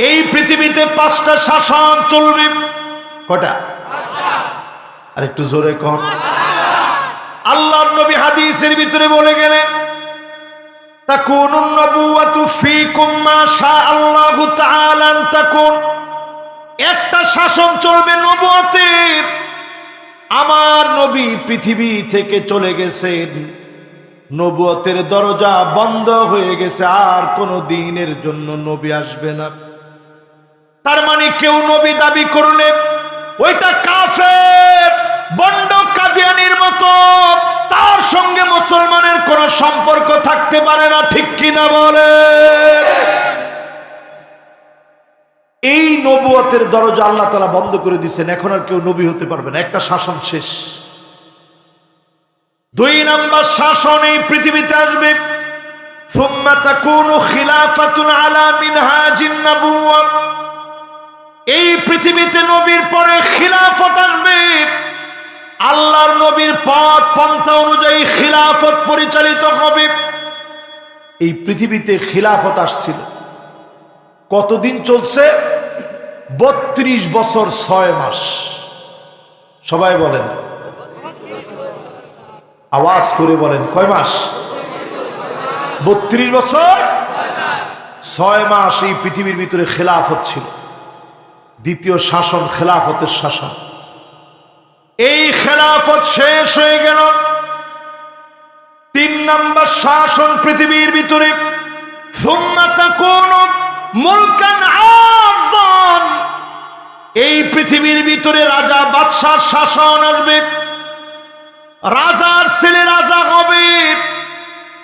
এই পৃথিবীতে পাঁচটা শাসন চলবে কটা আর একটু জোরে কন আল্লাহ নবী হাদিসের ভিতরে বলে গেলেন تكون النبوة فيكم ما شاء الله تعالى أن تكون একটা শাসন চলবে নবুয়তের আমার নবী পৃথিবী থেকে চলে গেছেন নবুয়তের দরজা বন্ধ হয়ে গেছে আর কোনো দিনের জন্য নবী আসবে না তার মানে কেউ নবী দাবি করলে ওইটা কাফের বন্ড কাদিয়ানির মতো তার সঙ্গে মুসলমানের কোনো সম্পর্ক থাকতে পারে না ঠিক কিনা বলে এই নবুয়তের দরজা আল্লাহ তালা বন্ধ করে দিচ্ছেন এখন আর কেউ নবী হতে পারবে না একটা শাসন শেষ দুই নাম্বার শাসন এই পৃথিবীতে আসবে ثم تكون خلافة على منهاج النبوة এই পৃথিবীতে নবীর পরে খিলাফত আসবে। আল্লাহর নবীর পথ পন্থা অনুযায়ী খিলাফত পরিচালিত হবে। এই পৃথিবীতে খিলাফত আসছিল। কতদিন চলছে? বত্রিশ বছর ছয় মাস। সবাই বলেন। আওয়াজ করে বলেন, কয় মাস? বত্রিশ বছর? ছয় মাস এই পৃথিবীর ভিতরে খেলাফত ছিল। দ্বিতীয় শাসন খেলাফতের শাসন। এই খেলাফত শেষ হয়ে গেল। তিন নম্বর শাসন পৃথিবীর ভিতরে। এই পৃথিবীর ভিতরে রাজা বাদশাহ শাসন আসবে। রাজার ছেলে রাজা হবে।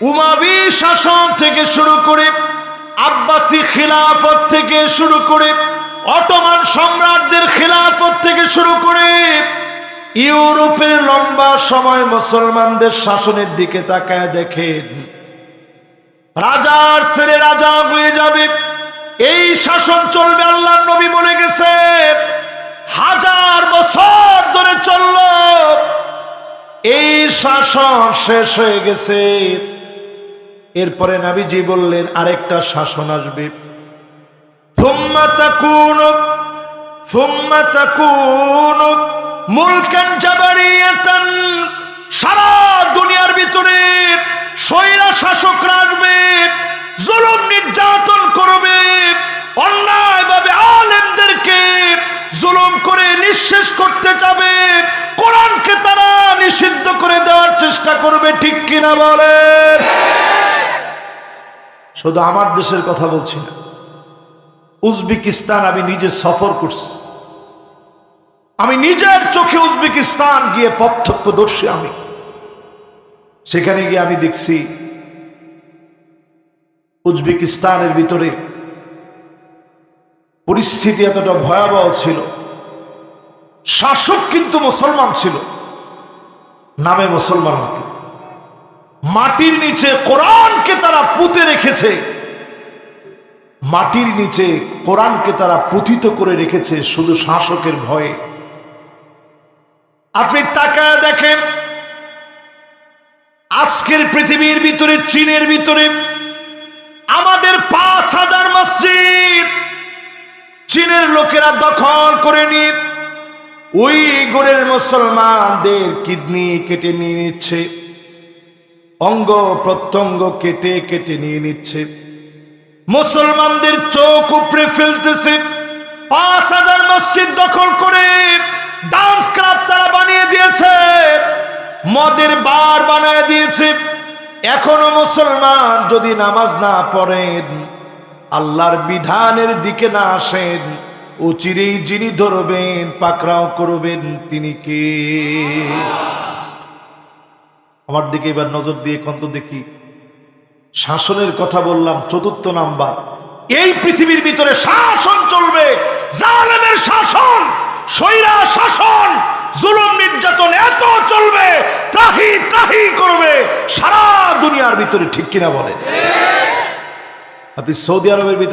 উমাবি শাসন থেকে শুরু করে, আব্বাসী খিলাফত থেকে শুরু করে অটোমান সম্রাটদের খিলাফত থেকে শুরু করে ইউরোপের লম্বা সময় মুসলমানদের শাসনের দিকে তাকায় দেখেন। রাজার ছেলে রাজা হয়ে যাবে। এই শাসন চলবে আল্লাহ নবী বলে গেছে। হাজার বছর ধরে চলল। এই শাসন শেষ হয়ে গেছে। এরপরে নাবিজি বললেন, আরেকটা শাসন আসবে। ثم تكون ثم تكون ملكا جبرية সারা দুনিয়ার ভিতরে স্বৈরা শাসকরা আসবে জুলুম নির্যাতন করবে অন্যায়ভাবে আলেমদেরকে জুলুম করে নিঃশেষ করতে যাবে কোরআনকে তারা নিষিদ্ধ করে দেওয়ার চেষ্টা করবে ঠিক কিনা বলেন শুধু আমার দেশের কথা বলছি না উজবেকিস্তান আমি নিজে সফর করছি। আমি নিজের চোখে উজবেকিস্তান গিয়ে প্রত্যক্ষদর্শী আমি। সেখানে গিয়ে আমি দেখছি উজবেকিস্তানের ভিতরে পরিস্থিতি এতটা ভয়াবহ ছিল। শাসক কিন্তু মুসলমান ছিল। নামে মুসলমান মাটির নিচে কোরআনকে তারা পুঁতে রেখেছে। মাটির নিচে কোরআনকে তারা পুথিত করে রেখেছে শুধু শাসকের ভয়ে। আপনি তাকায় দেখেন, আজকের পৃথিবীর ভিতরে, চীনের ভিতরে, আমাদের পাঁচ হাজার মসজিদ চীনের লোকেরা দখল করে নিয়ে ওই গোরের মুসলমানদের কিডনি কেটে নিয়ে নিচ্ছে, অঙ্গ প্রত্যঙ্গ কেটে কেটে নিয়ে নিচ্ছে। মুসলমানদের চোখ উপরে ফেলতেছে। পাঁচ হাজার মসজিদ দখল করে ডান্স ক্লাব তারা বানিয়ে দিয়েছে। মদের বার বানিয়ে দিয়েছে। এখনও মুসলমান যদি নামাজ না পড়েন, আল্লাহর বিধানের দিকে না আসেন ও চিরেই যিনি ধরবেন, পাকড়াও করবেন, তিনি কে? আমার দিকে এবার নজর দিয়ে কন্ত দেখি। শাসনের কথা বললাম, চতুর্থ নাম্বার। এই পৃথিবীর ভিতরে শাসন চলবে, জালেমের শাসন সৈরা শাসন, জুলুম নির্যাতন এত চলবে, ত্রাহি ত্রাহি করবে, সারা দুনিয়ার ভিতরে ঠিক কিনা বলে আপনি সৌদি আরবের ভিতরে